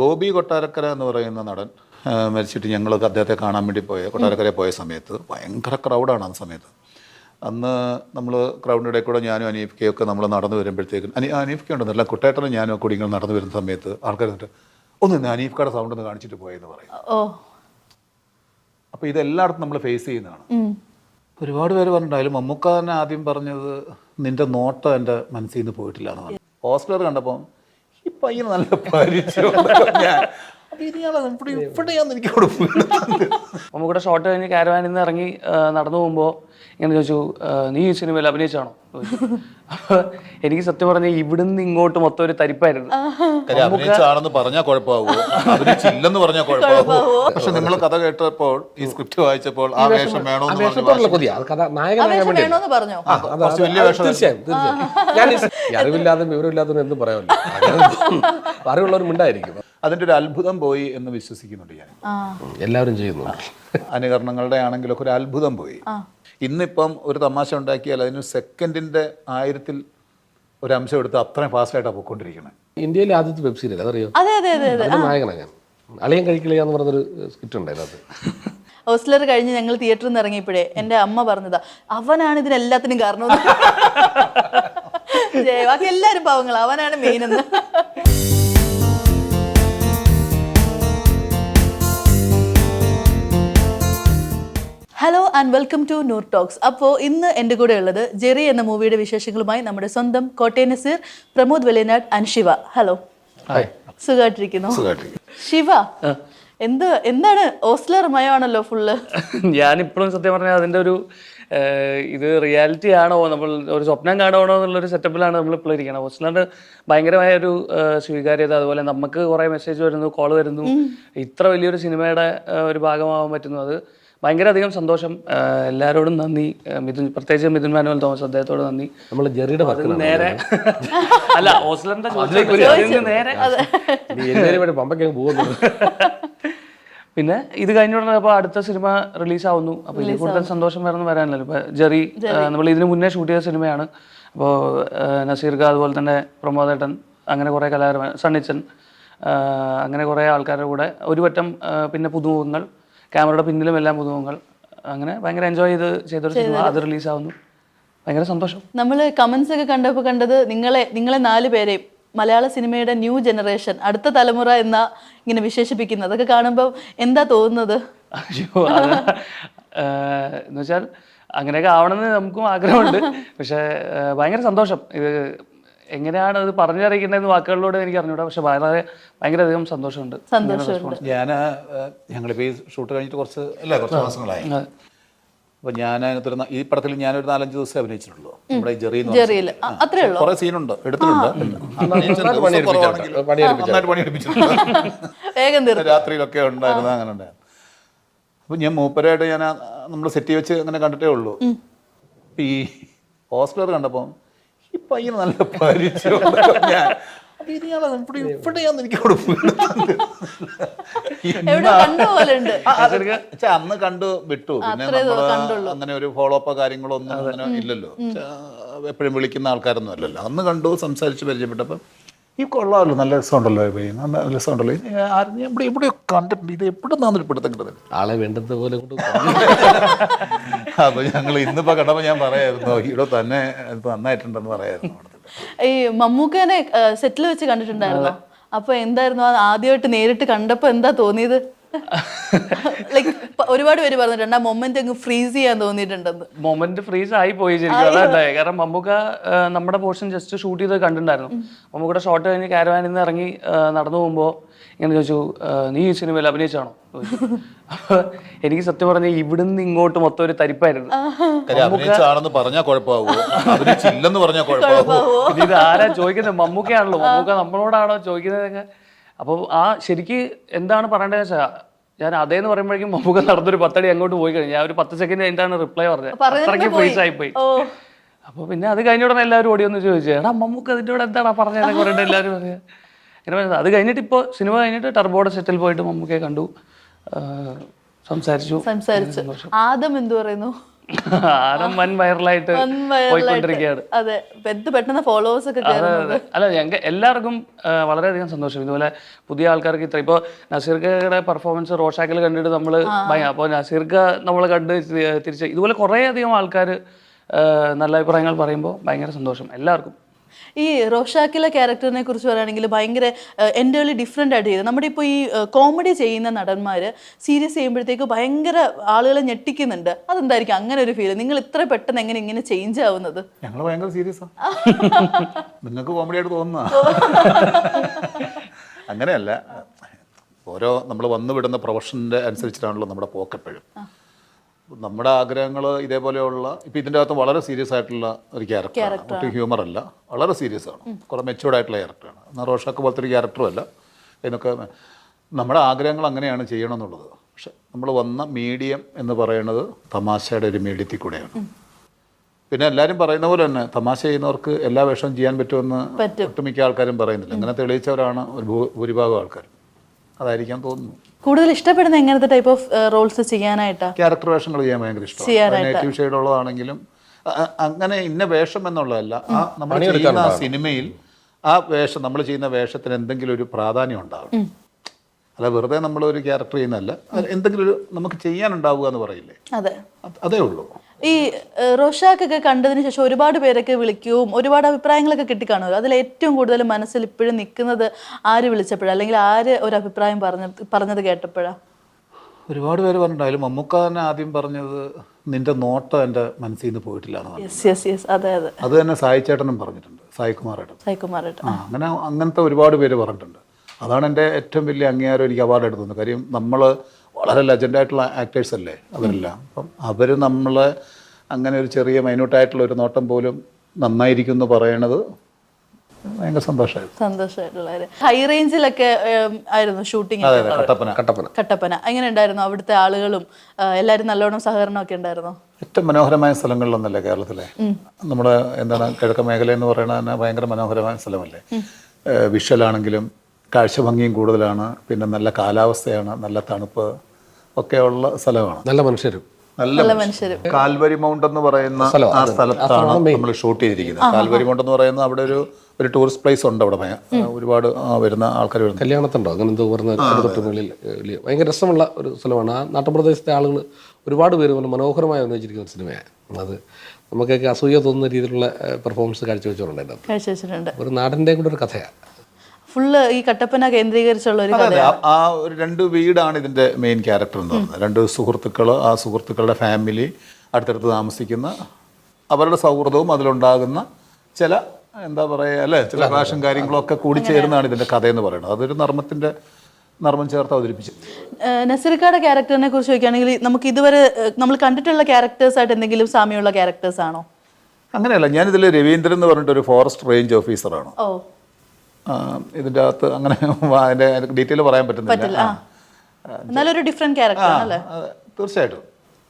ബോബി കൊട്ടാരക്കര എന്ന് പറയുന്ന നടൻ മരിച്ചിട്ട് ഞങ്ങളൊക്കെ അദ്ദേഹത്തെ കാണാൻ വേണ്ടി പോയ കൊട്ടാരക്കര പോയ സമയത്ത് ഭയങ്കര ക്രൗഡാണ് ആ സമയത്ത്. അന്ന് നമ്മൾ ക്രൗഡിന്റെ കൂടെ ഞാനും അനീഫ്ക്കയൊക്കെ നമ്മൾ നടന്നു വരുമ്പോഴത്തേക്കും അനി അനീഫ്ക്ക ഉണ്ടെന്നല്ല കുട്ടേട്ടനും ഞാനും കൂടി ഇങ്ങനെ നടന്നു വരുന്ന സമയത്ത് ആൾക്കാർ എന്നിട്ട് ഒന്ന് ഇന്ന് അനീഫ്ക്കയുടെ സൗണ്ട് ഒന്ന് കാണിച്ചിട്ട് പോയെന്ന് പറയും. അപ്പോൾ ഇതെല്ലായിടത്തും നമ്മൾ ഫേസ് ചെയ്യുന്നതാണ്. ഒരുപാട് പേര് പറഞ്ഞിട്ടുണ്ടായാലും മമ്മൂക്ക തന്നെ ആദ്യം പറഞ്ഞത് നിന്റെ നോട്ടം എന്റെ മനസ്സിൽ നിന്ന് പോയിട്ടില്ല എന്ന് പറഞ്ഞു പോസ്റ്റർ കണ്ടപ്പോൾ ഈ പയ്യന് നല്ല പരിചയം ഞാൻ ഷോർട്ട്. നമുക്കിവിടെ ഷോട്ട് കഴിഞ്ഞ് കാരവാനിൽ നിന്ന് ഇറങ്ങി നടന്നു പോകുമ്പോൾ ഇങ്ങനെ ചോദിച്ചു നീ ഈ സിനിമയിൽ അഭിനയിച്ചാണോ? അപ്പൊ എനിക്ക് സത്യം പറഞ്ഞ ഇവിടുന്ന് ഇങ്ങോട്ട് മൊത്തം ഒരു തരിപ്പായിരുന്നു. അഭിനയിച്ചാണെന്ന് പറഞ്ഞാൽ കുഴപ്പമാവോ അഭിനയിച്ചില്ലെന്ന് പറഞ്ഞാൽ കുഴപ്പമാവോ പക്ഷെ നിങ്ങൾ കഥ കേട്ടപ്പോൾ ഈ സ്ക്രിപ്റ്റ് വായിച്ചപ്പോൾ ആ വേഷം വേണോ തീർച്ചയായും അറിവില്ലാതെ വിവരമില്ലാതെ എന്തും പറയാമല്ലോ അറിവുള്ളവരും ഉണ്ടായിരിക്കും അതിന്റെ ഒരു അത്ഭുതം പോയി എന്ന് വിശ്വസിക്കുന്നുണ്ട് ഞാൻ. എല്ലാവരും ചെയ്യുന്നു. അനുകരണങ്ങളുടെ ആണെങ്കിലൊക്കെ ഒരു അത്ഭുതം പോയി. ഇന്നിപ്പം ഒരു തമാശ ഉണ്ടാക്കിയാൽ അതിന് സെക്കൻഡിന്റെ ആയിരത്തിൽ ഒരു അംശം എടുത്ത് അത്രയും ഫാസ്റ്റായിട്ടാണ് പോയിക്കൊണ്ടിരിക്കുന്നത്. ഇന്ത്യയിലെ ആദ്യത്തെ വെബ് സീരിയൽ അതറിയോ? അതെ അതെ അതെ അതെ. അതിന്റെ നായകനാണ് ഞാൻ. അളിയൻ കഴിക്കില്ല എന്ന് പറഞ്ഞൊരു സ്കിറ്റ് ഉണ്ടായിരുന്നു അതിനകത്ത്. ഹോസ്റ്റലർ കഴിഞ്ഞ് ഞങ്ങൾ തിയേറ്ററിൽ നിന്ന് ഇറങ്ങിയപ്പോഴേ എന്റെ അമ്മ പറഞ്ഞതാ അവനാണ് ഇതിനെല്ലാത്തിനും കാരണം ബാക്കി എല്ലാവരും പാവങ്ങൾ അവനാണ് മെയിൻ എന്ന്. Hello and welcome to Noor talks അപ്പോൾ ഇന്ന് എന്റെ കൂടെ ഉള്ളത് ജെറി എന്ന മൂവിയുടെ വിശേഷങ്ങളുമായി നമ്മുടെ സ്വന്തം കോട്ടയ നസീർ പ്രമോദ് വെളിനാട് ആൻഡ് ശിവ. ഹലോ സുഖമായിട്ടിരിക്കുന്നു. ശിവ എന്ത് എന്താണ് ഓസ്ലർ മയമാണല്ലോ ഫുള്ള് ഞാനിപ്പോഴും സത്യം പറഞ്ഞാൽ അതിന്റെ ഒരു ഇത് റിയാലിറ്റി ആണോ? നമ്മൾ ഒരു സ്വപ്നം കാണുവാണോ എന്നുള്ളൊരു സെറ്റപ്പിലാണ് നമ്മൾ ഇപ്പോൾ ഇരിക്കുന്നത്. ഹോസ്റ്റലിന്റെ ഭയങ്കരമായ ഒരു സ്വീകാര്യത അതുപോലെ നമുക്ക് കുറേ മെസ്സേജ് വരുന്നു കോൾ വരുന്നു. ഇത്ര വലിയൊരു സിനിമയുടെ ഒരു ഭാഗമാവാൻ പറ്റുന്നു. അത് ഭയങ്കര അധികം സന്തോഷം എല്ലാവരോടും നന്ദി. മിഥുൻ പ്രത്യേകിച്ച് മിഥുൻ മാനുവൽ തോമസ് അദ്ദേഹത്തോട് നന്ദി. നമ്മൾ ജെറിയുടെ നേരെ അല്ല ഹോസ്റ്റലിന്റെ നേരെ പിന്നെ ഇത് കഴിഞ്ഞ ഉടനെ അപ്പോൾ അടുത്ത സിനിമ റിലീസ് ആവുന്നു അപ്പോൾ ഇതിൽ കൂടുതൽ സന്തോഷം വേറെ വരാനല്ലോ ഇപ്പൊ ജെറി നമ്മൾ ഇതിന് മുന്നേ ഷൂട്ട് ചെയ്ത സിനിമയാണ്. അപ്പോൾ നസീർക്ക അതുപോലെ തന്നെ പ്രമോദേട്ടൻ അങ്ങനെ കുറേ കലാകാരന്മാർ സണ്ണിച്ചൻ അങ്ങനെ കുറേ ആൾക്കാരുടെ കൂടെ ഒരു വട്ടം പിന്നെ പുതുമുഖങ്ങൾ ക്യാമറയുടെ പിന്നിലും എല്ലാം പുതുമുഖങ്ങൾ. അങ്ങനെ ഭയങ്കര എൻജോയ് ചെയ്ത് ചെയ്തൊരു സിനിമ അത് റിലീസാവുന്നു ഭയങ്കര സന്തോഷം. നമ്മൾ കമന്റ്സ് ഒക്കെ കണ്ടപ്പോൾ കണ്ടത് നിങ്ങളെ നിങ്ങളെ നാല് പേരെയും മലയാള സിനിമയുടെ ന്യൂ ജനറേഷൻ അടുത്ത തലമുറ എന്ന ഇങ്ങനെ വിശേഷിപ്പിക്കുന്നത്. അതൊക്കെ കാണുമ്പോൾ എന്താ തോന്നുന്നത്? അയ്യോ അത് ഏഹ് എന്ന് വെച്ചാൽ അങ്ങനെയൊക്കെ ആവണമെന്ന് നമുക്കും ആഗ്രഹമുണ്ട്. പക്ഷേ ഭയങ്കര സന്തോഷം. ഇത് എങ്ങനെയാണ് അത് പറഞ്ഞറിയിക്കേണ്ടതെന്ന് വാക്കുകളിലൂടെ എനിക്ക് അറിഞ്ഞൂടാ പക്ഷെ വളരെ ഭയങ്കര അധികം സന്തോഷമുണ്ട്. സന്തോഷമുണ്ട് ഞാൻ ഞങ്ങളിപ്പോൾ ഈ ഷൂട്ട് കഴിഞ്ഞിട്ട് കുറച്ച് അല്ല കുറച്ച് മാസങ്ങളായി. അപ്പോൾ ഞാൻ അതിനകത്തൊരു ഈ പടത്തിൽ ഞാനൊരു നാലഞ്ച് ദിവസം അഭിനയിച്ചിട്ടുള്ളൂ. നമ്മുടെ ജെറി ജെറിയിൽ അത്രേ ഉള്ളൂ. കുറെ സീനുണ്ട്. എടുത്തിട്ടുണ്ട്. രാത്രിയിലൊക്കെ ഉണ്ടായിരുന്നു അങ്ങനെ ഉണ്ടായിരുന്നു. അപ്പം ഞാൻ മൂപ്പരായിട്ട് ഞാൻ നമ്മൾ സെറ്റ് വെച്ച് അങ്ങനെ കണ്ടിട്ടേ ഉള്ളൂ. ഇപ്പം ഈ ഹോസ്റ്റലർ കണ്ടപ്പോൾ ഈ പയ്യന് നല്ല പരിചയം ഞാൻ. അപ്പൊ ഇനിയാളെ ഇവിടെ ഇവിടെയാന്ന് എനിക്ക് അവിടെ വീണത്. അന്ന് കണ്ടു വിട്ടു. പിന്നെ നമ്മൾ അങ്ങനെ ഒരു ഫോളോ അപ്പോ കാര്യങ്ങളൊന്നും അങ്ങനെ ഇല്ലല്ലോ. എപ്പോഴും വിളിക്കുന്ന ആൾക്കാരൊന്നും അല്ലല്ലോ. അന്ന് കണ്ടു സംസാരിച്ച് പരിചയപ്പെട്ടപ്പം ഈ കൊള്ളാമല്ലോ നല്ല രസമുണ്ടല്ലോ നല്ല രസമുണ്ടല്ലോ. ഇവിടെ എവിടെയോ കണ്ടിട്ടുണ്ട്. ഇത് എവിടെ നിന്നാണ് പിടുത്തം കിട്ടുന്നത് ആളെ വേണ്ടത് പോലെ കൊണ്ട് അപ്പൊ ഞങ്ങൾ ഇന്നിപ്പോ കണ്ടപ്പോ ഞാൻ പറയായിരുന്നു ഇവിടെ തന്നെ നന്നായിട്ടുണ്ടെന്ന് പറയായിരുന്നു ഈ മമ്മൂക്കനെ സെറ്റിൽ വെച്ച് കണ്ടിട്ടുണ്ടായിരുന്നു? അപ്പൊ എന്തായിരുന്നു? ആദ്യമായിട്ട് നേരിട്ട് കണ്ടപ്പോ എന്താ തോന്നിയത്? ലൈക്ക് ഒരുപാട് പേര് പറഞ്ഞിട്ടുണ്ട് ആ മൊമെന്റ് അങ്ങ് ഫ്രീസ് ചെയ്യാൻ തോന്നിയിട്ടുണ്ടെന്ന്. മൊമെന്റ് ഫ്രീസ് ആയി പോയി ശരിക്കും. കാരണം മമ്മൂക്ക നമ്മുടെ പോർഷൻ ജസ്റ്റ് ഷൂട്ട് ചെയ്ത് കണ്ടിട്ടുണ്ടായിരുന്നു. മമ്മൂക്കയുടെ ഷോട്ട് കഴിഞ്ഞ് കാരവാനിൽ നിന്ന് ഇറങ്ങി നടന്നു പോകുമ്പോൾ ഇങ്ങനെ ചോദിച്ചു നീ ഈ സിനിമയിൽ അഭിനയിച്ചാണോ? അപ്പൊ എനിക്ക് സത്യം പറഞ്ഞ ഇവിടുന്ന് ഇങ്ങോട്ട് മൊത്തം ഒരു തരിപ്പായിരുന്നു. കാര്യം അഭിനയിച്ചാണെന്ന് പറഞ്ഞാൽ കുഴപ്പമാവോ? അഭിനയിച്ചില്ലെന്ന് പറഞ്ഞാൽ കുഴപ്പമാവോ? ഇത് ഇത് ആരാ ചോദിക്കുന്നത് മമ്മൂക്കയാണല്ലോ. മമ്മൂക്ക നമ്മളോടാണോ ചോദിക്കുന്നതൊക്കെ അപ്പോൾ ആ ശരിക്ക് എന്താണ് പറയേണ്ടത് വെച്ചാൽ ഞാൻ അതേന്ന് പറയുമ്പോഴേക്കും മമ്മൂക്ക നടന്നൊരു പത്തടി അങ്ങോട്ട് പോയി കഴിഞ്ഞു. ഞാൻ ഒരു പത്ത് സെക്കൻഡ് കഴിഞ്ഞിട്ടാണ് റിപ്ലൈ പറഞ്ഞത്. അത്രയ്ക്ക്. ഫ്രീസ് ആയിപ്പോയി. അപ്പൊ അപ്പോൾ പിന്നെ അത് കഴിഞ്ഞ ഉടനെ എല്ലാവരും ഓടി ഒന്ന് ചോദിച്ചു എടാ മമ്മൂക്ക് അതിന്റെ കൂടെ എന്താണ് പറഞ്ഞതെന്ന് പറഞ്ഞിട്ട് എല്ലാവരും പറയാ അങ്ങനെ പറഞ്ഞത് അത് കഴിഞ്ഞിട്ട് ഇപ്പോൾ സിനിമ കഴിഞ്ഞിട്ട് ടർബോയുടെ സെറ്റിൽ പോയിട്ട് മമ്മൂക്കയെ കണ്ടു. സംസാരിച്ചു. സംസാരിച്ചു. ആദം എന്തു പറയുന്നു? ആരം വൻ വൈറലായിട്ട് പോയിക്കൊണ്ടിരിക്കുകയാണ്. അതെ എന്ത് പെട്ടെന്ന് ഫോളോവേഴ്സ് ഒക്കെ അല്ല ഞങ്ങൾക്ക് എല്ലാവർക്കും വളരെയധികം സന്തോഷം. ഇതുപോലെ പുതിയ ആൾക്കാർക്ക് ഇത്ര ഇപ്പോൾ നസീർക്കയുടെ പെർഫോമൻസ് റോഷാക്കിൽ കണ്ടിട്ട് നമ്മൾ അപ്പോൾ നസീർക്ക നമ്മൾ കണ്ട് തിരിച്ച് ഇതുപോലെ കുറേ അധികം ആൾക്കാർ നല്ല അഭിപ്രായങ്ങൾ പറയുമ്പോൾ ഭയങ്കര സന്തോഷം. എല്ലാവർക്കും. ഈ റോഷാക്കിലെ ക്യാരക്ടറിനെ കുറിച്ച് പറയുകയാണെങ്കിൽ ഭയങ്കര എന്റെ ഡിഫറെന്റ് ആയിട്ട് ചെയ്തു. നമ്മുടെ ഇപ്പോൾ ഈ കോമഡി ചെയ്യുന്ന നടന്മാർ സീരിയസ് ചെയ്യുമ്പോഴത്തേക്ക് ഭയങ്കര ആളുകളെ ഞെട്ടിക്കുന്നുണ്ട്. അതെന്തായിരിക്കും അങ്ങനെ ഒരു ഫീൽ നിങ്ങൾ ഇത്ര പെട്ടെന്ന് എങ്ങനെ ഇങ്ങനെ ചേഞ്ച് ആവുന്നത്? ഞങ്ങൾ ഭയങ്കര സീരിയസ് നിങ്ങൾക്ക് കോമഡി ആയിട്ട് തോന്നുന്ന അങ്ങനെയല്ല. ഓരോ നമ്മൾ വന്നു വിടുന്ന പ്രൊഫഷന്റെ അനുസരിച്ചിട്ടാണല്ലോ നമ്മുടെ പോക്കെപ്പോഴും നമ്മുടെ ആഗ്രഹങ്ങൾ ഇതേപോലെയുള്ള ഇപ്പം ഇതിന്റെ അകത്ത് വളരെ സീരിയസ് ആയിട്ടുള്ള ഒരു ക്യാരക്ടർ ഒട്ടും ഹ്യൂമർ അല്ല. വളരെ സീരിയസ് ആണ്. കുറേ മെച്ചുവേർഡ് ആയിട്ടുള്ള ക്യാരക്ടറാണ് എന്നാൽ റോഷാക്ക് പോലത്തെ ഒരു ക്യാരക്ടറും അല്ല. എന്നൊക്കെ നമ്മുടെ ആഗ്രഹങ്ങൾ അങ്ങനെയാണ് ചെയ്യണമെന്നുള്ളത്. പക്ഷെ നമ്മൾ വന്ന മീഡിയം എന്ന് പറയുന്നത് തമാശയുടെ ഒരു മീഡിയത്തിൽ കൂടെയാണ്. പിന്നെ എല്ലാവരും പറയുന്ന പോലെ തന്നെ തമാശ ചെയ്യുന്നവർക്ക് എല്ലാ വേഷവും ചെയ്യാൻ പറ്റുമെന്ന് പറ്റും. ഒട്ടുമിക്ക ആൾക്കാരും പറയുന്നില്ല. അങ്ങനെ തെളിയിച്ചവരാണ് ഒരു ഭൂ- ഭൂരിഭാഗം ആൾക്കാർ അതായിരിക്കാൻ തോന്നുന്നു. കൂടുതൽ ഇഷ്ടപ്പെടുന്ന എങ്ങനത്തെ ടൈപ്പ് ഓഫ് റോൾസ് ചെയ്യാനായിട്ടാണ് ക്യാരക്ടർ വേഷങ്ങൾ ചെയ്യാൻ ഭയങ്കര ഇഷ്ടമാണ്. നെഗറ്റീവ് ഷെയ്ഡ് ഉള്ളതാണെങ്കിലും അങ്ങനെ ഇന്ന വേഷം എന്നുള്ളതല്ല. ആ നമ്മൾ ചെയ്യുന്ന ആ സിനിമയിൽ ആ വേഷം നമ്മൾ ചെയ്യുന്ന വേഷത്തിന് എന്തെങ്കിലും ഒരു പ്രാധാന്യം ഉണ്ടാവും അല്ല വെറുതെ നമ്മൾ ഒരു ക്യാരക്ടർ ചെയ്യുന്നതല്ല എന്തെങ്കിലും ഒരു നമുക്ക് ചെയ്യാനുണ്ടാവുക എന്ന് പറയില്ലേ? അതെ. അതേ ഉള്ളൂ. ഈ റോഷാക്കൊക്കെ കണ്ടതിന് ശേഷം ഒരുപാട് പേരൊക്കെ വിളിക്കുകയും ഒരുപാട് അഭിപ്രായങ്ങളൊക്കെ കിട്ടിക്കാണുമല്ലോ. അതിൽ ഏറ്റവും കൂടുതൽ മനസ്സിൽ ഇപ്പോഴും നിൽക്കുന്നത് ആര് വിളിച്ചപ്പോഴാണ് അല്ലെങ്കിൽ ആര് ഒരു അഭിപ്രായം പറഞ്ഞ പറഞ്ഞത് കേട്ടപ്പോഴാ? ഒരുപാട് പേര് പറഞ്ഞിട്ടുണ്ട്. അതിൽ മമ്മൂക്ക തന്നെ ആദ്യം പറഞ്ഞത് നിന്റെ നോട്ടം എന്റെ മനസ്സിൽ നിന്ന് പോയിട്ടില്ല അതെ തന്നെ സായി ചേട്ടനും പറഞ്ഞിട്ടുണ്ട്. സായി സായികുമാറേട്ടൻ സായികുമാറേട്ട ആ അങ്ങനെ അങ്ങനത്തെ ഒരുപാട് പേര് പറഞ്ഞിട്ടുണ്ട്. അതാണ് എന്റെ ഏറ്റവും വലിയ അംഗീകാരം എനിക്ക് അവാർഡ് തോന്നുന്നത് കാര്യം നമ്മൾ വളരെ ലെജൻഡായിട്ടുള്ള ആക്ടേഴ്സ് അല്ലേ അവരെല്ലാം. അപ്പം അവർ നമ്മൾ അങ്ങനെ ഒരു ചെറിയ മൈന്യൂട്ടായിട്ടുള്ള ഒരു നോട്ടം പോലും നന്നായിരിക്കും എന്ന് പറയണത് ഭയങ്കര സന്തോഷമായിരുന്നു. സന്തോഷമായിട്ടുള്ള കാര്യം. ഹൈ റേഞ്ചിലൊക്കെ ആയിരുന്നു ഷൂട്ടിംഗ് കട്ടപ്പന. കട്ടപ്പന. കട്ടപ്പന. എങ്ങനെ ഉണ്ടായിരുന്നു അവിടുത്തെ ആളുകളും ആ, എല്ലാവരും നല്ലോണം സഹകരണമൊക്കെ ഉണ്ടായിരുന്നു? ഏറ്റവും മനോഹരമായ സ്ഥലങ്ങളിലൊന്നല്ലേ കേരളത്തിലെ? നമ്മുടെ എന്താണ് കിഴക്കൻ മേഖല എന്ന് പറയുന്നത് തന്നെ ഭയങ്കര മനോഹരമായ സ്ഥലമല്ലേ? വിഷ്വലാണെങ്കിലും കാഴ്ച ഭംഗിയും കൂടുതലാണ്. പിന്നെ നല്ല കാലാവസ്ഥയാണ് നല്ല തണുപ്പ്. ഒക്കെ ഉള്ള സ്ഥലമാണ്. നല്ല മനുഷ്യരും. നല്ല മനുഷ്യരും. കാൽവരി മൗണ്ട് എന്ന് പറയുന്ന ആ സ്ഥലത്താണ് നമ്മൾ ഷൂട്ട് ചെയ്തിരിക്കുന്നത്. കാൽവരി മൗണ്ട് എന്ന് പറയുന്ന അവിടെ ഒരു ഒരു ടൂറിസ്റ്റ് പ്ലേസ് ഉണ്ട് അവിടെ ഒരുപാട് വരുന്ന ആൾക്കാർ വരുന്നത്. കല്യാണത്തുണ്ടോ അങ്ങനെ എന്തോ പറഞ്ഞ ഭയങ്കര രസമുള്ള ഒരു സ്ഥലമാണ്. ആ നാട്ടുപ്രദേശത്തെ ആളുകൾ ഒരുപാട് പേര് മനോഹരമായി അഭിനയിച്ചിരിക്കുന്ന സിനിമയാണ്. അത് നമുക്കൊക്കെ അസൂയ തോന്നുന്ന രീതിയിലുള്ള പെർഫോമൻസ് കാഴ്ചവെച്ചിട്ടുണ്ട് കാഴ്ച വെച്ചിട്ടുണ്ട് ഒരു നാടിന്റെ കൂടെ ഒരു കഥയാണ്. ഫുള്ള് ഈ കട്ടപ്പന കേന്ദ്രീകരിച്ചുള്ള ഒരു അതെ ആ- ഒരു രണ്ട് വീടാണ് ഇതിന്റെ മെയിൻ ക്യാരക്ടർ എന്ന് പറയുന്നത് രണ്ട് സുഹൃത്തുക്കൾ ആ സുഹൃത്തുക്കളുടെ ഫാമിലി അടുത്തടുത്ത് താമസിക്കുന്ന അവരുടെ സൗഹൃദവും അതിലുണ്ടാകുന്ന ചില എന്താ പറയുക അല്ലേ? ചില ക്ലാഷും കാര്യങ്ങളൊക്കെ കൂടി ചേരുന്നതാണ് ഇതിന്റെ കഥ എന്ന് പറയുന്നത്. അതൊരു നർമ്മത്തിന്റെ നർമ്മം ചേർത്ത് അവതരിപ്പിച്ചു. നസിർക്കാടെ ക്യാരക്ടറിനെ കുറിച്ച് ചോദിക്കുകയാണെങ്കിൽ നമുക്ക് ഇതുവരെ നമ്മൾ കണ്ടിട്ടുള്ള ക്യാരക്ടേഴ്സ് ആയിട്ട് എന്തെങ്കിലും സാമ്യമുള്ള ക്യാരക്ടേഴ്സ് ആണോ? അങ്ങനെയല്ല ഞാനിതിൽ രവീന്ദ്രൻ എന്ന് പറഞ്ഞിട്ട് ഒരു ഫോറസ്റ്റ് റേഞ്ച് ഓഫീസറാണ് ഇതിന്റെ അകത്ത് അങ്ങനെ അതിന്റെ ഡീറ്റെയിൽ പറയാൻ പറ്റുന്നില്ല. നല്ലൊരു ഡിഫറെന്റ് ക്യാരക്ടർ അല്ലേ? തീർച്ചയായിട്ടും.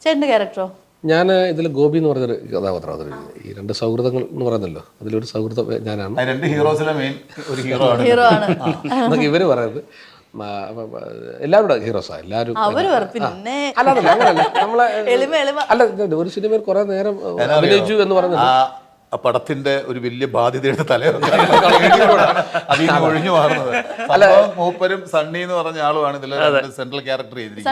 ചേട്ടന്റെ ക്യാരക്ടറോ ഞാൻ ഇതിൽ ഗോപി എന്ന് പറഞ്ഞൊരു കഥാപാത്രം അവതരിപ്പിക്കുന്നത് ഈ രണ്ട് സൗഹൃദങ്ങൾ എന്ന് പറയുന്നല്ലോ. അതിലൊരു സൗഹൃദം ഞാനാണ്. രണ്ട് ഹീറോസിലെ മെയിൻ ഒരു ഹീറോ ആണ്. ഹീറോ ആണ്. എന്നൊക്കെ ഇവർ പറയുന്നത്. മ- മ- മ- എല്ലാവരും ഹീറോസാ എല്ലാവരും. അല്ല നമ്മളെ അല്ല ഒരു സിനിമയിൽ കുറെ നേരം അഭിനയിച്ചു എന്ന് പറഞ്ഞത്. ആ പടത്തിന്റെ ഒരു വലിയ ബാധ്യതയുടെ തലയൊക്കെ അതിൽ നിന്ന് ഒഴിഞ്ഞു മാറുന്നത്. മൂപ്പരും സണ്ണി എന്ന് പറഞ്ഞ ആളുമാണ് ഇതിൽ സെൻട്രൽ ക്യാരക്ടർ ചെയ്തിരിക്കുന്നത്.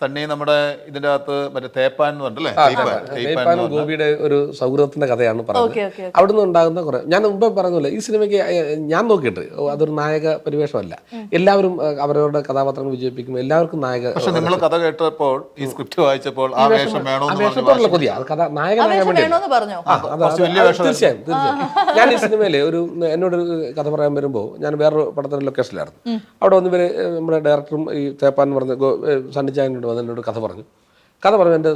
സണ്ണി നമ്മുടെ ഇതിന്റെ അകത്ത് മറ്റേ തേപ്പാൻ എന്ന് പറഞ്ഞല്ലേ നെയ്പ്പാനും ഗോപിയുടെ ഒരു സൗഹൃദത്തിന്റെ കഥയാണ് പറഞ്ഞത്. അവിടെ നിന്ന് അവിടുന്ന് ഉണ്ടാകുന്ന കുറെ ഞാൻ മുമ്പേ പറഞ്ഞില്ല ഈ സിനിമയ്ക്ക് ഞാൻ നോക്കിയിട്ട് അതൊരു നായക പരിവേഷമല്ല. എല്ലാവരും അവരവരുടെ കഥാപാത്രങ്ങൾ വിജയിപ്പിക്കുമ്പോൾ എല്ലാവർക്കും നായക പക്ഷെ നിങ്ങൾ കഥ കേട്ടപ്പോൾ ഈ സ്ക്രിപ്റ്റ് വായിച്ചപ്പോൾ ആ വേഷം വേണോ കൊതിയാ. കഥ തീർച്ചയായും തീർച്ചയായും. ഞാൻ ഈ സിനിമയിലെ ഒരു എന്നോട് കഥ പറയാൻ വരുമ്പോൾ ഞാൻ വേറൊരു പടത്തിന്റെ ലൊക്കേഷനിലായിരുന്നു അവിടെ വന്ന് ഇവർ നമ്മുടെ ഡയറക്ടറും ഈ തേപ്പാൻ പറഞ്ഞ സണ്ണിച്ചായനോട് വന്ന് എന്നോട് കഥ പറഞ്ഞു. കഥ പറഞ്ഞു എന്റെ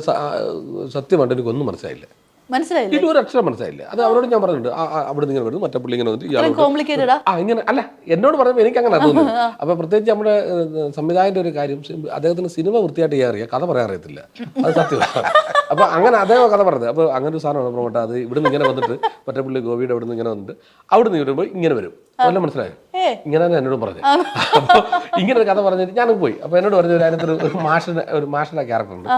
സത്യമായിട്ട് എനിക്കൊന്നും മനസ്സിലായില്ല. മനസ്സിലായില്ലേ? ഒരു അക്ഷരം മനസ്സിലായില്ല? അത് അവരോട് ഞാൻ പറഞ്ഞിട്ടുണ്ട്. അവിടെ ഇങ്ങനെ വരുന്നു മറ്റേ പുള്ളി ഇങ്ങനെ വന്നിട്ട് ആ? ഇങ്ങനെ അല്ല എന്നോട് പറഞ്ഞപ്പോൾ എനിക്ക് അങ്ങനെ തോന്നുന്നു അപ്പൊ പ്രത്യേകിച്ച് നമ്മുടെ സംവിധായകന്റെ ഒരു കാര്യം അദ്ദേഹത്തിന് സിനിമ വൃത്തിയായിട്ട് ചെയ്യാൻ അറിയാം കഥ പറയാൻ അറിയത്തില്ല. അത് സത്യമാണ് അപ്പൊ അങ്ങനെ അദ്ദേഹം കഥ പറഞ്ഞത്. അപ്പൊ അങ്ങനെ ഒരു സാധനമാണ് പ്രമോട്ട. അത് ഇവിടുന്ന് ഇങ്ങനെ വന്നിട്ട് മറ്റേ പുള്ളി ഗോപിയുടെ അവിടെ നിന്ന് ഇങ്ങനെ വന്നിട്ട് അവിടെ നിന്ന് വരുമ്പോൾ ഇങ്ങനെ വരും. അതെല്ലാം മനസ്സിലായോ? ഇങ്ങനെ തന്നെ എന്നോട് പറഞ്ഞു ഇങ്ങനെ ഒരു കഥ പറഞ്ഞിട്ട് ഞാനും പോയി. അപ്പൊ എന്നോട് പറഞ്ഞു അതിനകത്തൊരു ഒരു മാഷിന്റെ ഒരു മാഷിന്റെ ക്യാരക്ടർ ഉണ്ട്.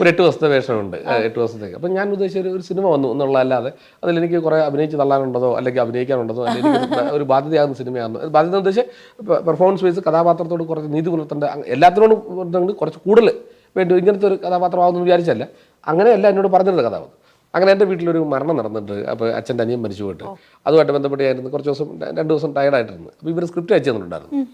ഒരു എട്ട് ദിവസത്തെ വേഷമുണ്ട്. എട്ട് ദിവസത്തേക്ക്. അപ്പം ഞാൻ ഉദ്ദേശിച്ച ഒരു- സിനിമ വന്നു എന്നുള്ളതല്ലാതെ അതിലെനിക്ക് കുറേ അഭിനയിച്ച് തള്ളാനുണ്ടതോ അല്ലെങ്കിൽ അഭിനയിക്കാനുണ്ടതോ അല്ലെങ്കിൽ ഒരു- ബാധ്യതയാകുന്ന സിനിമയാകുന്നു അത് ബാധ്യത ഉദ്ദേശിച്ച് പെർഫോമൻസ് വൈസ് കഥാപാത്രത്തോട് കുറച്ച് നീതി പുലർത്തേണ്ട എല്ലാത്തിനോടും കുറച്ച് കൂടുതൽ വേണ്ടി ഇങ്ങനത്തെ ഒരു കഥാപാത്രമാകുമെന്ന് വിചാരിച്ചല്ല. അങ്ങനെയല്ല എന്നോട് പറഞ്ഞിരുന്ന കഥാപാത്രം. അങ്ങനെ എന്റെ വീട്ടിലൊരു മരണം നടന്നിട്ട് അപ്പോൾ അച്ഛന്റെ അനിയൻ മരിച്ചു പോയിട്ട്. അതുമായിട്ട് ബന്ധപ്പെട്ട് ഞാനിരുന്നു കുറച്ച് ദിവസം രണ്ട് ദിവസം ടയർഡായിട്ടിരുന്നു അപ്പോൾ ഇവർ സ്ക്രിപ്റ്റ് അയച്ചു തന്നിട്ടുണ്ടായിരുന്നു.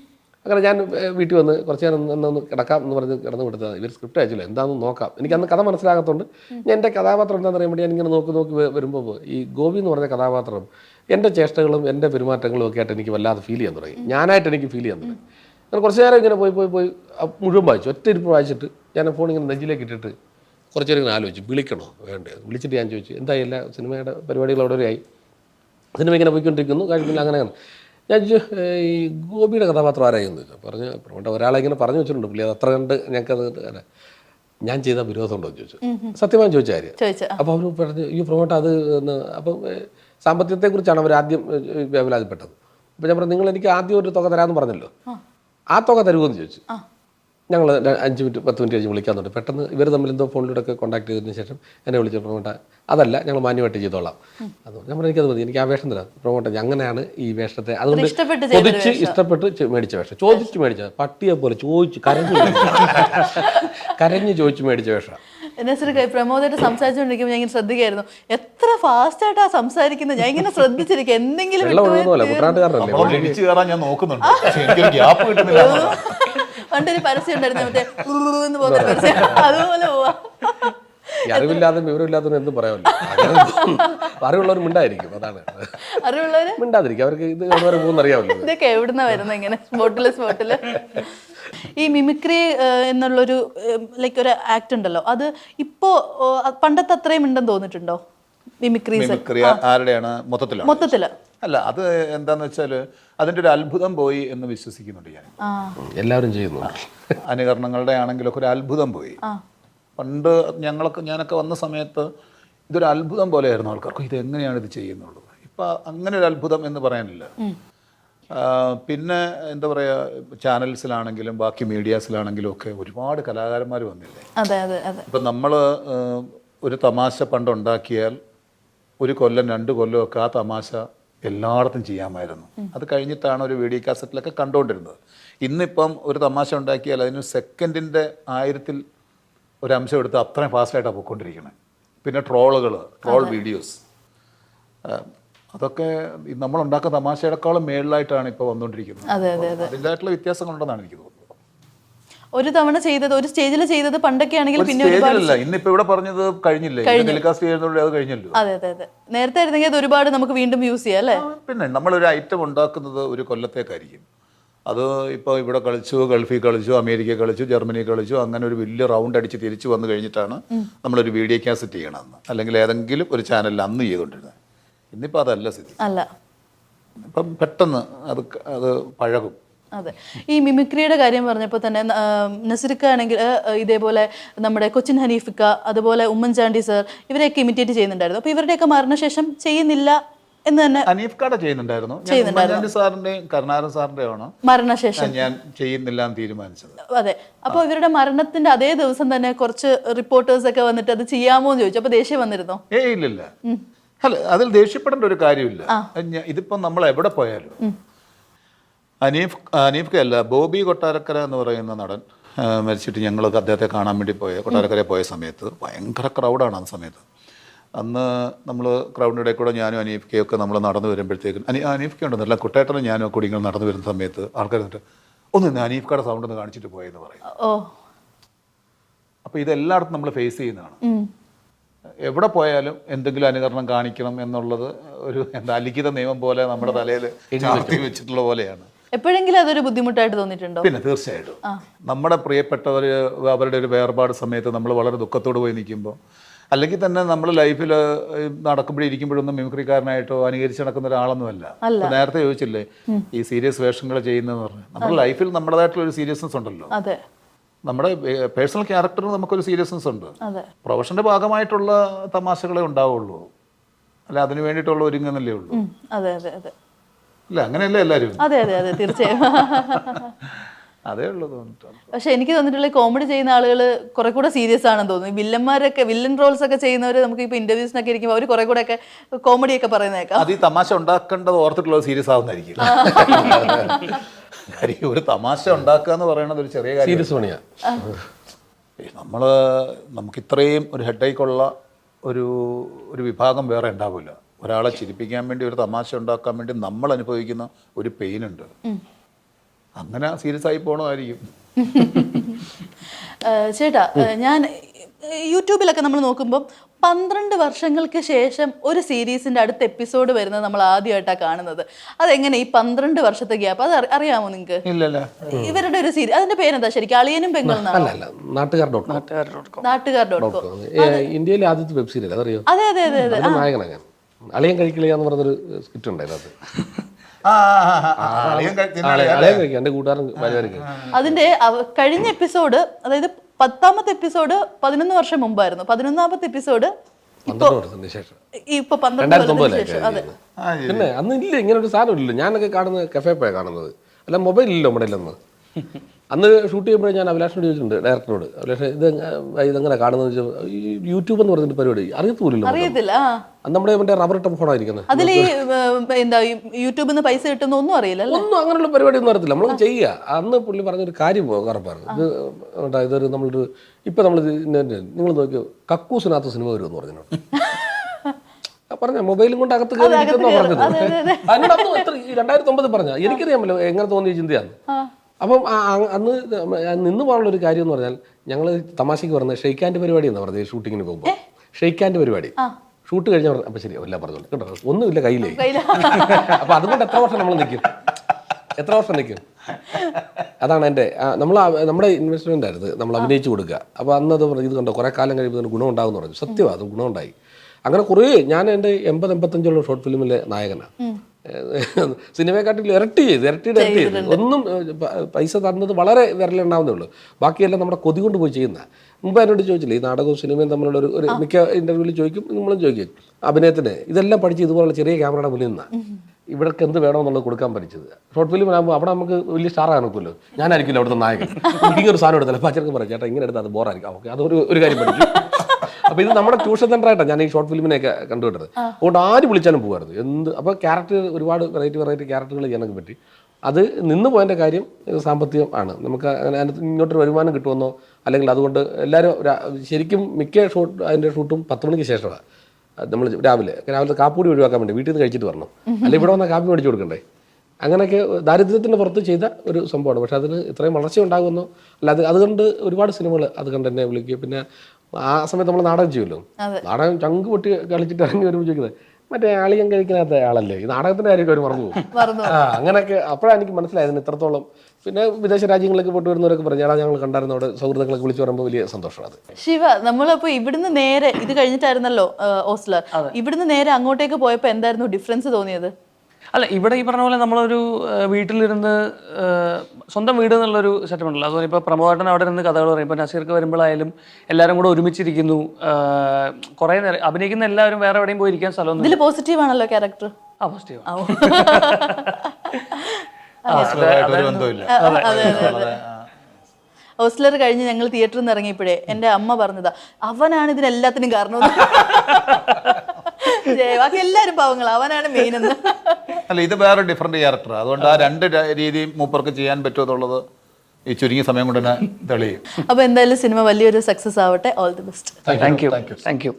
അങ്ങനെ ഞാൻ വീട്ടിൽ വന്ന് കുറച്ച് നേരം ഒന്ന് ഒന്ന് കിടക്കാം എന്ന് പറഞ്ഞ് കിടന്ന് കൊടുത്തത് ഇവർ സ്ക്രിപ്റ്റ് അയച്ചില്ല. എന്താണെന്ന് നോക്കാം. എനിക്ക് അന്ന് കഥ മനസ്സിലാകത്തോണ്ട് ഞാൻ എന്റെ കഥാപാത്രം എന്താണെന്ന് അറിയാൻ വേണ്ടി ഞാൻ ഇങ്ങനെ നോക്കി നോക്കി വരുമ്പോൾ ഈ ഗോപി എന്ന് പറഞ്ഞ കഥാപാത്രം എന്റെ ചേഷ്ടകളും എന്റെ പെരുമാറ്റങ്ങളും ഒക്കെ ആയിട്ട് എനിക്ക് വല്ലാതെ ഫീൽ ചെയ്യാൻ തുടങ്ങി. ഞാനായിട്ട് എനിക്ക് ഫീൽ ചെയ്യാൻ തുടങ്ങി. അങ്ങനെ കുറച്ച് നേരം ഇങ്ങനെ പോയി പോയി പോയി മുഴുവൻ വായിച്ചു. ഒറ്റ ഇരിപ്പ് വായിച്ചിട്ട് ഞാൻ ഫോൺ ഇങ്ങനെ നെഞ്ചിലേക്ക് ഇട്ടിട്ട് കുറച്ച് നേരം ഇങ്ങനെ ആലോചിച്ചു. വിളിക്കണോ? വേണ്ടേ വിളിച്ചിട്ട് ഞാൻ ചോദിച്ചു. എന്തായാലും സിനിമയുടെ പരിപാടികൾ അവിടെ വരെയായി സിനിമ ഇങ്ങനെ പോയിക്കൊണ്ടിരിക്കുന്നു. കാര്യമില്ല അങ്ങനെ അങ്ങനെ. ഞാൻ ചോദിച്ചു "ഏ, ഈ ഗോപിയുടെ കഥാപാത്രം ആരായിരുന്നു ചോദിച്ചു. പറഞ്ഞു പ്രമുഖ ഒരാളെ ഇങ്ങനെ പറഞ്ഞു വെച്ചിട്ടുണ്ട് പുള്ളി. അത് അത്ര കണ്ട് ഞങ്ങൾക്കത് അല്ല. ഞാൻ ചെയ്ത വിരോധമുണ്ടോ എന്ന് ചോദിച്ചു. സത്യമായി ചോദിച്ച കാര്യം. അപ്പോൾ അവർ പറഞ്ഞു ഈ പ്രമോട്ട് അത് അപ്പം സാമ്പത്തികത്തെ സാമ്പത്തികത്തെക്കുറിച്ചാണ് അവർ ആദ്യം ഏ, അപ്പോൾ ഞാൻ പറഞ്ഞു നിങ്ങൾ എനിക്ക് ആദ്യം ഒരു തുക തരാമെന്ന് പറഞ്ഞല്ലോ. ആ. തുക തരുമോ എന്ന് ചോദിച്ചു ഞങ്ങൾ അഞ്ച് മിനിറ്റ് പത്ത് മിനിറ്റ് കഴിഞ്ഞ് വിളിക്കാൻ തുടങ്ങി പെട്ടെന്ന് ഇവർ തമ്മിൽ എന്തോ ഫോണിലൂടെ ഒക്കെ കോൺടാക്ട് ചെയ്തതിന് ശേഷം എന്നെ വിളിച്ച് പ്രൊമോട്ട അതല്ല ഞങ്ങൾ മാന്യമായിട്ട് ചെയ്തോളാം. അത് ഞാൻ പറഞ്ഞു എനിക്കത് മതി എനിക്ക് ആ വേഷം തരാം. പ്രൊമോട്ട അങ്ങനെയാണ് ഈ വേഷത്തെ അതുകൊണ്ട് ഇഷ്ടപ്പെട്ട് കൊതിച്ച് ഇഷ്ടപ്പെട്ട് മേടിച്ച വേഷം. ചോദിച്ച് മേടിച്ച പട്ടിയെ പോലെ ചോദിച്ച് കരഞ്ഞു. കരഞ്ഞ് ചോദിച്ച് മേടിച്ച വേഷം. നസീർ പ്രമോദായിട്ട് സംസാരിച്ചുകൊണ്ടിരിക്കുമ്പോൾ ഞാൻ ഇങ്ങനെ ശ്രദ്ധിക്കായിരുന്നു. എത്ര ഫാസ്റ്റ് ആയിട്ടാ സംസാരിക്കുന്നത് ഞാൻ ഇങ്ങനെ ശ്രദ്ധിച്ചിരിക്കും എന്തെങ്കിലും ഞാൻ നോക്കുന്നുണ്ട്. ഗ്യാപ്പ് കിട്ടുന്നില്ല. പണ്ടൊരു പരസ്യം ഉണ്ടായിരുന്നു മറ്റേ എന്ന് പോകുന്ന പരസ്യം. അതുപോലെ പോവാ. അറിവില്ലാതെ വിവരമില്ലാത്തവരും എന്തും പറയാമല്ലോ. അറിവുള്ളവർ മിണ്ടായിരിക്കും അതാണ്. അറിവുള്ളവര്? മിണ്ടാതിരിക്കും അവർക്ക് ഇത് എവിടെ പോകുന്ന അറിയാമല്ലോ. ഇതൊക്കെ എവിടുന്ന വരുന്നത് ഇങ്ങനെ സ്പോട്ടിൽ സ്പോട്ടിൽ? ഈ മിമിക്രി എന്നുള്ളൊരു ലൈക്ക് ഒരു ആക്ട് ഉണ്ടല്ലോ അത് ഇപ്പോ പണ്ടത്തെ അത്രയും ഉണ്ടെന്ന് തോന്നിട്ടുണ്ടോ മിമിക്രീസ്. മിമിക്രി ആരുടെയാണ്? മൊത്തത്തിൽ. മൊത്തത്തിൽ അല്ല അത് എന്താന്ന് വെച്ചാൽ അതിന്റെ ഒരു അത്ഭുതം പോയി എന്ന് വിശ്വസിക്കുന്നുണ്ട് ഞാൻ. എല്ലാവരും ചെയ്യുന്നു. അനുകരണങ്ങളുടെ ആണെങ്കിലൊക്കെ ഒരു അത്ഭുതം പോയി. പണ്ട് ഞങ്ങളൊക്കെ ഞാനൊക്കെ വന്ന സമയത്ത് ഇതൊരു അത്ഭുതം പോലെയായിരുന്നു ആൾക്കാർക്ക്. ഇത് എങ്ങനെയാണ് ഇത് ചെയ്യുന്നുള്ളത് ഇപ്പം അങ്ങനെ ഒരു അത്ഭുതം എന്ന് പറയാനില്ല. പിന്നെ എന്താ പറയുക ചാനൽസിലാണെങ്കിലും ബാക്കി മീഡിയാസിലാണെങ്കിലും ഒക്കെ ഒരുപാട് കലാകാരന്മാർ വന്നില്ലേ? അതെ അതെ അതെ. ഇപ്പം നമ്മൾ ഒരു തമാശ പണ്ട് ഉണ്ടാക്കിയാൽ ഒരു കൊല്ലം രണ്ട് കൊല്ലമൊക്കെ ആ തമാശ എല്ലായിടത്തും ചെയ്യാമായിരുന്നു. അത് കഴിഞ്ഞിട്ടാണ് ഒരു വീഡിയോ കാസറ്റിലൊക്കെ കണ്ടുകൊണ്ടിരുന്നത്. ഇന്നിപ്പം ഒരു തമാശ ഉണ്ടാക്കിയാൽ അതിന് സെക്കൻഡിന്റെ ആയിരത്തിൽ ഒരു അംശം എടുത്ത് അത്രയും ഫാസ്റ്റായിട്ടാണ് പോയിക്കൊണ്ടിരിക്കുന്നത് പിന്നെ ട്രോളുകൾ ട്രോൾ വീഡിയോസ്. അതൊക്കെ നമ്മൾ ഉണ്ടാക്കുന്ന തമാശയെക്കാളും മേളിലായിട്ടാണ് ഇപ്പോൾ വന്നുകൊണ്ടിരിക്കുന്നത് അതെ അതെ അതെ. അതിന്റെതായിട്ടുള്ള വ്യത്യാസങ്ങളുണ്ടെന്നാണ് എനിക്ക് തോന്നുന്നത്. ഒരു തവണ ചെയ്തത് ഒരു സ്റ്റേജിൽ ചെയ്തത് പണ്ടൊക്കെ ആണെങ്കിൽ പിന്നെ ഒരുപാട് ഇവിടെ പറഞ്ഞത് കഴിഞ്ഞില്ലേ? ടെലികാസ്റ്റ് അത് കഴിഞ്ഞല്ലോ. അതെ അതെ അതെ. നേരത്തെ ആയിരുന്നെങ്കിൽ അത് ഒരുപാട് നമുക്ക് വീണ്ടും യൂസ് ചെയ്യാം അല്ലേ? പിന്നെ ഒരു ഐറ്റം ഉണ്ടാക്കുന്നത് ഒരു കൊല്ലത്തേക്കായിരിക്കും. അത് ഇപ്പോൾ ഇവിടെ കളിച്ചു ഗൾഫിൽ കളിച്ചു അമേരിക്ക കളിച്ചു ജർമ്മനി കളിച്ചു അങ്ങനെ ഒരു വലിയ റൗണ്ട് അടിച്ച് തിരിച്ചു വന്നു കഴിഞ്ഞിട്ടാണ് നമ്മളൊരു വീഡിയോ കാസറ്റ് ചെയ്യണമെന്ന് അല്ലെങ്കിൽ ഏതെങ്കിലും ഒരു ചാനലിൽ അന്ന് ചെയ്തുകൊണ്ടിരുന്നത്. ഇന്നിപ്പോൾ അതല്ല സ്ഥിതി. അല്ല. ഇപ്പം പെട്ടെന്ന് അത് അത് പഴകും. അതെ. ഈ മിമിക്രിയുടെ കാര്യം പറഞ്ഞപ്പോൾ തന്നെ നസിരിക്ക ആണെങ്കിൽ ഇതേപോലെ നമ്മുടെ കൊച്ചിൻ ഹനീഫിക്ക അതുപോലെ ഉമ്മൻചാണ്ടി സർ ഇവരെയൊക്കെ ഇമിറ്റേറ്റ് ചെയ്യുന്നുണ്ടായിരുന്നു. അപ്പോൾ ഇവരുടെയൊക്കെ മരണശേഷം ചെയ്യുന്നില്ല എന്ന് തന്നെ ഹനീഫ് കാട ചെയ്യുന്നുണ്ടായിരുന്നു. സാറിന്റെയും കരുണാകരൻ സാറിന്റെയും ആണ് മരണശേഷം. ഞാൻ ചെയ്യുന്നില്ല തീരുമാനിച്ചത്. അതെ. അപ്പോൾ ഇവരുടെ മരണത്തിന്റെ അതേ ദിവസം തന്നെ കുറച്ച് റിപ്പോർട്ടേഴ്സ് ഒക്കെ വന്നിട്ട് അത് ചെയ്യാമോ എന്ന് ചോദിച്ചു. അപ്പോൾ ദേഷ്യം വന്നിരുന്നോ? ഏയ് ഇല്ലില്ല. അല്ല അതിൽ ദേഷ്യപ്പെടേണ്ട ഒരു കാര്യമില്ല. ഇതിപ്പോ നമ്മൾ എവിടെ പോയാലും അനീഫ് അനീഫ് അല്ല ബോബി കൊട്ടാരക്കര എന്ന് പറയുന്ന നടൻ മരിച്ചിട്ട് ഞങ്ങളൊക്കെ അദ്ദേഹത്തെ കാണാൻ വേണ്ടി പോയ കൊട്ടാരക്കരയിൽ പോയ സമയത്ത് ഭയങ്കര ക്രൗഡാണ് ആ സമയത്ത്. അന്ന് നമ്മൾ ക്രൗഡിന്റെ ഇടയിൽ കൂടെ ഞാനും അനീഫ്കയൊക്കെ നമ്മൾ നടന്നു വരുമ്പോഴത്തേക്കും അനി അനീഫ്ക ഉണ്ടെന്നല്ല കുട്ടേട്ടനും ഞാനും കൂടി ഇങ്ങനെ നടന്നു വരുന്ന സമയത്ത് ആൾക്കാർ എന്നിട്ട് ഒന്ന് അനീഫ്കയുടെ സൗണ്ട് ഒന്ന് കാണിച്ചിട്ട് പോയെന്ന് പറയും. ഓ. അപ്പോൾ ഇതെല്ലായിടത്തും നമ്മൾ ഫേസ് ചെയ്യുന്നതാണ്. എവിടെ പോയാലും എന്തെങ്കിലും അനുകരണം കാണിക്കണം എന്നുള്ളത് ഒരു എന്താ അലിഖിത നിയമം പോലെ നമ്മുടെ തലയിൽ ചാർത്തി വെച്ചിട്ടുള്ള പോലെയാണ്. എപ്പോഴെങ്കിലും അതൊരു ബുദ്ധിമുട്ടായിട്ട് തോന്നിയിട്ടുണ്ടോ? പിന്നെ തീർച്ചയായിട്ടും. നമ്മുടെ പ്രിയപ്പെട്ടവർ അവരുടെ ഒരു വേർപാട് സമയത്ത് നമ്മൾ വളരെ ദുഃഖത്തോട് പോയി നിൽക്കുമ്പോൾ അല്ലെങ്കിൽ തന്നെ നമ്മൾ ലൈഫിൽ നടക്കുമ്പോഴും ഇരിക്കുമ്പോഴൊന്നും മിമിക്രിക്കാരനായിട്ടോ അനുകരിച്ച് നടക്കുന്ന ഒരാളൊന്നുമല്ല. നേരത്തെ ചോദിച്ചില്ലേ ഈ സീരിയസ് വേഷങ്ങൾ ചെയ്യുന്നതെന്ന് പറഞ്ഞു. നമ്മുടെ ലൈഫിൽ നമ്മുടേതായിട്ടുള്ള ഒരു സീരിയസ്നെസ് ഉണ്ടല്ലോ. അതെ. നമ്മുടെ പേഴ്സണൽ ക്യാരക്ടറിന് നമുക്കൊരു സീരിയസ്നെസ് ഉണ്ട്. പ്രൊഫഷന്റെ ഭാഗമായിട്ടുള്ള തമാശകളെ ഉണ്ടാവുള്ളൂ. അല്ല അതിന് വേണ്ടിയിട്ടുള്ള ഒരുങ്ങുന്നല്ലേ ഉള്ളൂ. അതെ അതെ അതെ. അല്ല അങ്ങനെയല്ലേ എല്ലാവരും അതെ അതെ അതെ തീർച്ചയായും. അതേ ഉള്ളൂ തോന്നിട്ടുണ്ട് പക്ഷെ എനിക്ക് തോന്നിയിട്ടുള്ള കോമഡി ചെയ്യുന്ന ആളുകൾ കുറെ കൂടെ സീരിയസ് ആണെന്ന് തോന്നുന്നു. വില്ലന്മാരൊക്കെ വില്ലൻ റോൾസ് ഒക്കെ ചെയ്യുന്നവർ നമുക്ക് ഇപ്പൊ ഇന്റർവ്യൂസിനൊക്കെ ഇരിക്കുമ്പോൾ അവർ കുറെ കൂടെ ഒക്കെ കോമഡി ഒക്കെ പറയുന്നേക്കാം. അത് ഈ തമാശ ഉണ്ടാക്കേണ്ടത് ഓർത്തിട്ടുള്ളത് സീരിയസ് ആവുന്നതായിരിക്കും. കാര്യം ഒരു തമാശ ഉണ്ടാക്കുക എന്ന് പറയുന്നത് ഒരു ചെറിയ കാര്യം സീരിയസ് നമ്മൾ നമുക്ക് ഇത്രയും ഒരു ഹെഡേക്കുള്ള ഒരു ഒരു വിഭാഗം വേറെ ഉണ്ടാവില്ല. ഒരാളെ ചിരിപ്പിക്കാൻ വേണ്ടി ഒരു തമാശ ഉണ്ടാക്കാൻ വേണ്ടി നമ്മൾ അനുഭവിക്കുന്ന ഒരു പെയിൻ ഉണ്ട്. അങ്ങനെ സീരിയസ് ആയി പോകണമായിരിക്കും ചേട്ടാ ഞാൻ യൂട്യൂബിലൊക്കെ നമ്മൾ നോക്കുമ്പോൾ പന്ത്രണ്ട് വർഷങ്ങൾക്ക് ശേഷം ഒരു സീരീസിന്റെ അടുത്ത എപ്പിസോഡ് വരുന്നത് നമ്മൾ ആദ്യമായിട്ടാണ് കാണുന്നത്. അതെങ്ങനെ ഈ പന്ത്രണ്ട് വർഷത്തെ ഗ്യാപ്പ് അത് അറിയാമോ നിങ്ങൾക്ക് ഇല്ലല്ല. ഇവരുടെ ഒരു സീരീസ് അതിന്റെ പേരെന്താ ശരിക്കും? അളിയനും പെങ്ങളും നാട്ടുകാർ ഡോട്ട് കോം ഇന്ത്യയിലെ ആദ്യത്തെ വെബ് സീരിയൽ അതറിയോ? അതെ അതെ അതെ അതെ. അളിയൻ കഴിക്കില്ല എന്ന് പറഞ്ഞൊരു സ്കിറ്റ് ഉണ്ട് അതിനകത്ത് ആ, ആ, ആ, ആ, അളിയൻ കഴി- തിന്നാ അളിയൻ അളിയൻ കഴിക്കും എന്റെ കൂട്ടുകാരൻ ഭാര്യ അതിന്റെ കഴിഞ്ഞ എപ്പിസോഡ് അതായത് പത്താമത്തെ എപ്പിസോഡ് പതിനൊന്ന് വർഷം മുമ്പായിരുന്നു പതിനൊന്നാമത്തെ എപ്പിസോഡ് അതെ പിന്നെ അന്ന് ഇല്ല ഇങ്ങനെ ഒരു സാധനം ഇല്ലല്ലോ ഞാനൊക്കെ കാണുന്നത് കഫേ പോയ കാണുന്നത് അല്ല മൊബൈൽ ഇല്ലല്ലോ നമ്മുടെ അന്ന് ഷൂട്ട് ചെയ്യുമ്പോൾ ഞാൻ അഭിലാഷിനോട് ചോദിച്ചിട്ടുണ്ട് ഡയറക്ടറോട്. അഭിലാഷ് ഇത് എങ്ങനെ ഇതെങ്ങനെ കാണുന്നത് ചോദിച്ചപ്പോൾ ഈ യൂട്യൂബ് എന്ന് പറഞ്ഞിട്ട് പരിപാടി അറിയത്തുമില്ലല്ലോ നമുക്ക്. അറിയത്തില്ല നമ്മുടെ മറ്റേ റബ്ബർ ടപ്പ് ഫോണായിരിക്കുന്നത് അതിൽ അതിൽ എന്താ യൂട്യൂബിൽ നിന്ന് പൈസ കിട്ടുന്ന ഒന്നും അറിയില്ല ഒന്നും അങ്ങനെയുള്ള പരിപാടി ഒന്നും അറിയത്തില്ല നമ്മൾ ചെയ്യുക അന്ന് പുള്ളി പറഞ്ഞൊരു കാര്യം ഉറപ്പായിരുന്നു ഇത് എന്താ ഇതൊരു നമ്മളൊരു ഇപ്പൊ നമ്മൾ നിങ്ങൾ നോക്കിയോ കക്കൂസിനകത്ത് സിനിമ വരുമെന്ന് പറഞ്ഞു പറഞ്ഞ മൊബൈലും കൊണ്ട് അകത്ത് കയറി. പറഞ്ഞത്. രണ്ടായിരത്തി ഒമ്പത് പറഞ്ഞ എനിക്കറിയാമല്ലോ എങ്ങനെ തോന്നിയ ചിന്തയാണ് അപ്പം അന്ന് നിന്ന് പോകാനുള്ള ഒരു കാര്യം എന്ന് പറഞ്ഞാൽ ഞങ്ങൾ തമാശയ്ക്ക് പറഞ്ഞത് ഷെയ്ക്കാന്റെ പരിപാടി എന്നാ പറഞ്ഞത് ഷൂട്ടിങ്ങിന് പോകുമ്പോൾ ഷെയ്ക്കാന്റെ പരിപാടി. ഷൂട്ട് കഴിഞ്ഞ അപ്പം ശരി എല്ലാം പറഞ്ഞോളൂ. കേട്ടോ ഒന്നുമില്ല കയ്യിലേ. അപ്പൊ അതുകൊണ്ട് എത്ര വർഷം നമ്മൾ നിൽക്കും എത്ര വർഷം നിൽക്കും അതാണ് എന്റെ നമ്മൾ നമ്മുടെ ഇൻവെസ്റ്റ്മെന്റ് ആയിരുന്നു. നമ്മൾ അഭിനയിച്ചു കൊടുക്കുക. അപ്പോൾ അന്ന് അത് പറഞ്ഞു ഇത് കണ്ടോ കുറേ കാലം കഴിയുമ്പോൾ ഇതിന് ഗുണം ഉണ്ടാകുമെന്ന് പറഞ്ഞു. സത്യമാണ് അത് ഗുണമുണ്ടായി. അങ്ങനെ കുറേ ഞാൻ എന്റെ എൺപത് എൺപത്തഞ്ചുള്ള ഷോർട്ട് ഫിലിമിലെ നായകനാണ് സിനിമയെക്കാട്ടിൽ ഇരട്ടി ചെയ്ത് ഇരട്ടിയുടെ ഇരട്ടി ചെയ്ത്. ഒന്നും പൈസ തന്നത് വളരെ വിരലുണ്ടാവുന്നേ ഉള്ളൂ ബാക്കിയെല്ലാം നമ്മുടെ കൊതി കൊണ്ട് പോയി ചെയ്യുന്ന. മുമ്പ് എന്നോട് ചോദിച്ചില്ലേ ഈ നാടകവും സിനിമയും തമ്മിലുള്ള ഒരു ഒരു മിക്ക ഇന്റർവ്യൂവിൽ ചോദിക്കും നമ്മളും ചോദിക്കും അഭിനയത്തിന് ഇതെല്ലാം പഠിച്ച് ഇതുപോലുള്ള ചെറിയ ക്യാമറയുടെ മുന്നിൽ നിന്നാ. ഇവിടേക്ക് എന്ത് വേണമെന്നുള്ളത് കൊടുക്കാൻ പഠിച്ചത്? ഷോർട്ട് ഫിലിം ആകുമ്പോൾ അവിടെ നമുക്ക് വലിയ സ്റ്റാർ ആണല്ലോ ഞാനായിരിക്കില്ല അവിടുത്തെ നായകൻ. ഇങ്ങനെ ഒരു സാധനം എടുത്തല്ല പച്ചർക്ക് പറയാം ചേട്ടാ ഇങ്ങനെ എടുത്താൽ അത് ബോറായിരിക്കും ഓക്കെ അതൊരു ഒരു കാര്യം പഠിച്ചു. അപ്പൊ ഇത് നമ്മുടെ ട്യൂഷൻ സെന്റർ ആയിട്ടാണ് ഞാൻ ഈ ഷോർട്ട് ഫിലിമിനെയൊക്കെ കണ്ടുവിട്ടത്. അതുകൊണ്ട് ആര് വിളിച്ചാലും പോകുമായിരുന്നു എന്ത് അപ്പൊ ക്യാരക്ടർ ഒരുപാട് വെറൈറ്റി വെറൈറ്റി ക്യാരക്ടറുകൾ ചെയ്യാനൊക്കെ പറ്റി. അത് നിന്ന് പോയതിന്റെ കാര്യം സാമ്പത്തികം ആണ്. നമുക്ക് അങ്ങനെ അതിനകത്ത് ഇങ്ങോട്ടൊരു വരുമാനം കിട്ടുമെന്നോ അല്ലെങ്കിൽ അതുകൊണ്ട് എല്ലാവരും ശരിക്കും മിക്ക ഷൂട്ട് അതിന്റെ ഷൂട്ടും പത്ത് മണിക്ക് ശേഷമാണ് നമ്മൾ രാവിലെ രാവിലെ കാപ്പൂടി ഒഴിവാക്കാൻ വേണ്ടി വീട്ടിൽ നിന്ന് കഴിച്ചിട്ട് വരണം. അല്ലെങ്കിൽ ഇവിടെ വന്ന കാപ്പി മേടിച്ചു കൊടുക്കണ്ടേ? അങ്ങനെയൊക്കെ ദാരിദ്ര്യത്തിന്റെ പുറത്ത് ചെയ്ത ഒരു സംഭവമാണ്. പക്ഷെ അതിന് ഇത്രയും വളർച്ച ഉണ്ടാകുമെന്നോ അല്ല അത് അതുകൊണ്ട് ഒരുപാട് സിനിമകൾ അത് കണ്ട് തന്നെ വിളിക്കുക പിന്നെ ആ സമയത്ത് നമ്മൾ നാടകം ചെയ്യുമല്ലോ. നാടകം ചങ്ക് പൊട്ടി കളിച്ചിട്ട് ഇറങ്ങി വരുമ്പോൾ ചോദിക്കുന്നത് മറ്റേ ആളിയം കഴിക്കാത്ത ആളല്ലേ? ഈ നാടകത്തിന്റെ കാര്യമൊക്കെ അവർ മറന്നു പോകും. ആ അങ്ങനെയൊക്കെ അപ്പോഴാണ് എനിക്ക് മനസ്സിലായത് ഇതിന് ഇത്രത്തോളം. പിന്നെ വിദേശ രാജ്യങ്ങളിലേക്ക് പോയിട്ട് വരുന്നവരൊക്കെ പറഞ്ഞു ഞങ്ങൾ കണ്ടായിരുന്നു അവിടെ സൗഹൃദങ്ങളൊക്കെ വിളിച്ചു പറയുമ്പോൾ വലിയ സന്തോഷമാണ് അത്. ശിവ നമ്മളപ്പോ ഇവിടുന്ന് നേരെ ഇത് കഴിഞ്ഞിട്ടായിരുന്നല്ലോ ഓസ്ലർ ഇവിടുന്ന് നേരെ അങ്ങോട്ടേക്ക് പോയപ്പോ എന്തായിരുന്നു ഡിഫറൻസ് തോന്നിയത്? അല്ല ഇവിടെ ഈ പറഞ്ഞ പോലെ നമ്മളൊരു വീട്ടിലിരുന്ന് സ്വന്തം വീട് എന്നുള്ളൊരു സെറ്റപ്പ് ഉണ്ടല്ലോ. അതുപോലെ ഇപ്പോൾ പ്രമോദാട്ടൻ അവിടെ നിന്ന് കഥകൾ പറയും. ഇപ്പോൾ നസീർക്ക് വരുമ്പോഴായാലും എല്ലാവരും കൂടെ ഒരുമിച്ചിരിക്കുന്നു. കുറേ നേരം അഭിനയിക്കുന്ന എല്ലാവരും വേറെ എവിടെയും പോയി ഇരിക്കാൻ സ്ഥലമൊന്നും ഇതിൽ പോസിറ്റീവ് ആണല്ലോ ക്യാരക്ടർ ആ പോസിറ്റീവ് ഹോസ്റ്റലർ കഴിഞ്ഞ് ഞങ്ങൾ തിയേറ്ററിൽ നിന്ന് ഇറങ്ങിയപ്പോഴേ എന്റെ അമ്മ പറഞ്ഞതാ അവനാണ് ഇതിനെല്ലാത്തിനും കാരണം ജയ- ബാക്കി എല്ലാവരും പാവങ്ങൾ അവനാണ് മെയിൻ എന്ന്. അല്ല ഇത് വേറെ ഡിഫറെന്റ് ക്യാരക്ടർ അതുകൊണ്ട് ആ രണ്ട് രീതി രീതിയും മൂപ്പർക്ക് ചെയ്യാൻ പറ്റുമെന്നുള്ളത് ഈ ചുരുങ്ങിയ സമയം കൊണ്ട് തന്നെ തെളിയും. അപ്പൊ എന്തായാലും സിനിമ വലിയൊരു സക്സസ് ആവട്ടെ. All the best thank you thank you